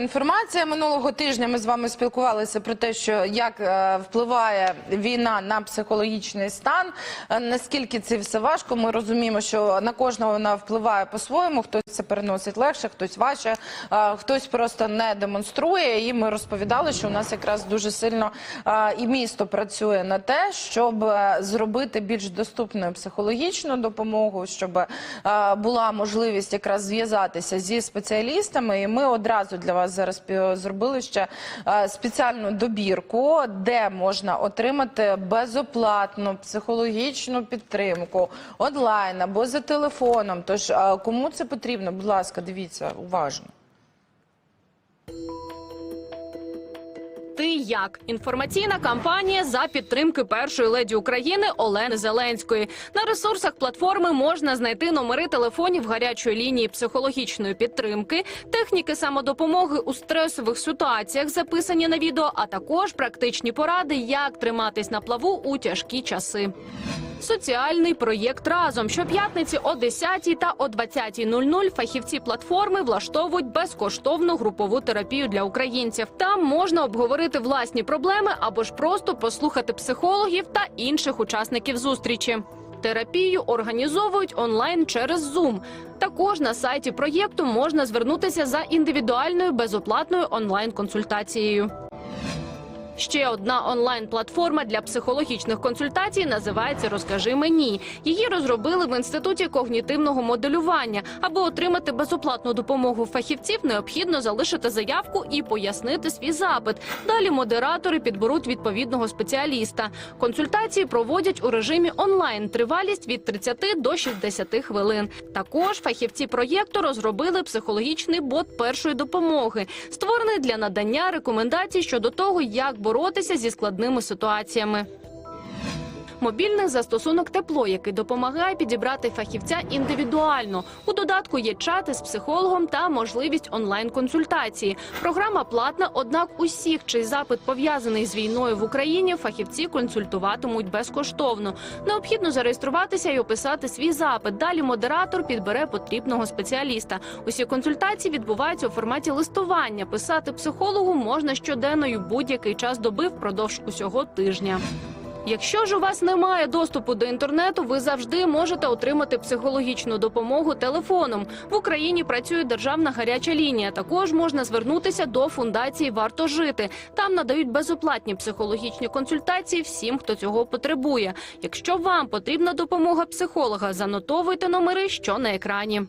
Інформація минулого тижня ми з вами спілкувалися про те, що як е, впливає війна на психологічний стан. е, Наскільки це все важко. Ми розуміємо, що на кожного вона впливає по-своєму. Хтось це переносить легше, хтось важче, е, хтось просто не демонструє. І ми розповідали, що у нас якраз дуже сильно е, і місто працює на те, щоб е, зробити більш доступною психологічну допомогу, щоб е, була можливість якраз зв'язатися зі спеціалістами. І ми одразу для вас зараз зробили ще спеціальну добірку, де можна отримати безоплатну психологічну підтримку онлайн або за телефоном. Тож кому це потрібно, будь ласка, дивіться уважно. Ти як інформаційна кампанія за підтримки першої леді України Олени Зеленської на ресурсах платформи можна знайти номери телефонів гарячої лінії психологічної підтримки, техніки самодопомоги у стресових ситуаціях, записані на відео, а також практичні поради, як триматись на плаву у тяжкі часи. Соціальний проєкт разом щоп'ятниці о 10 та о 20.00 фахівці платформи влаштовують безкоштовну групову терапію для українців. Там можна обговорити власні проблеми або ж просто послухати психологів та інших учасників зустрічі. Терапію організовують онлайн через Zoom. Також на сайті проєкту можна звернутися за індивідуальною безоплатною онлайн-консультацією. Ще одна онлайн-платформа для психологічних консультацій називається Розкажи мені. Її розробили в інституті когнітивного моделювання. Аби отримати безоплатну допомогу фахівців, необхідно залишити заявку і пояснити свій запит. Далі модератори підберуть відповідного спеціаліста. Консультації проводять у режимі онлайн. Тривалість від 30 до 60 хвилин. Також фахівці проєкту розробили психологічний бот першої допомоги, створений для надання рекомендацій щодо того, як боротися зі складними ситуаціями. Мобільний застосунок тепло, який допомагає підібрати фахівця індивідуально. У додатку є чати з психологом та можливість онлайн-консультації. Програма платна, однак усіх, чий запит пов'язаний з війною в Україні, фахівці консультуватимуть безкоштовно. Необхідно зареєструватися і описати свій запит. Далі модератор підбере потрібного спеціаліста. Усі консультації відбуваються у форматі листування. Писати психологу можна щоденно і будь-який час доби впродовж усього тижня. Якщо ж у вас немає доступу до інтернету, ви завжди можете отримати психологічну допомогу телефоном. В Україні працює державна гаряча лінія. Також можна звернутися до фундації Варто жити. Там надають безоплатні психологічні консультації всім, хто цього потребує. Якщо вам потрібна допомога психолога, занотовуйте номери, що на екрані.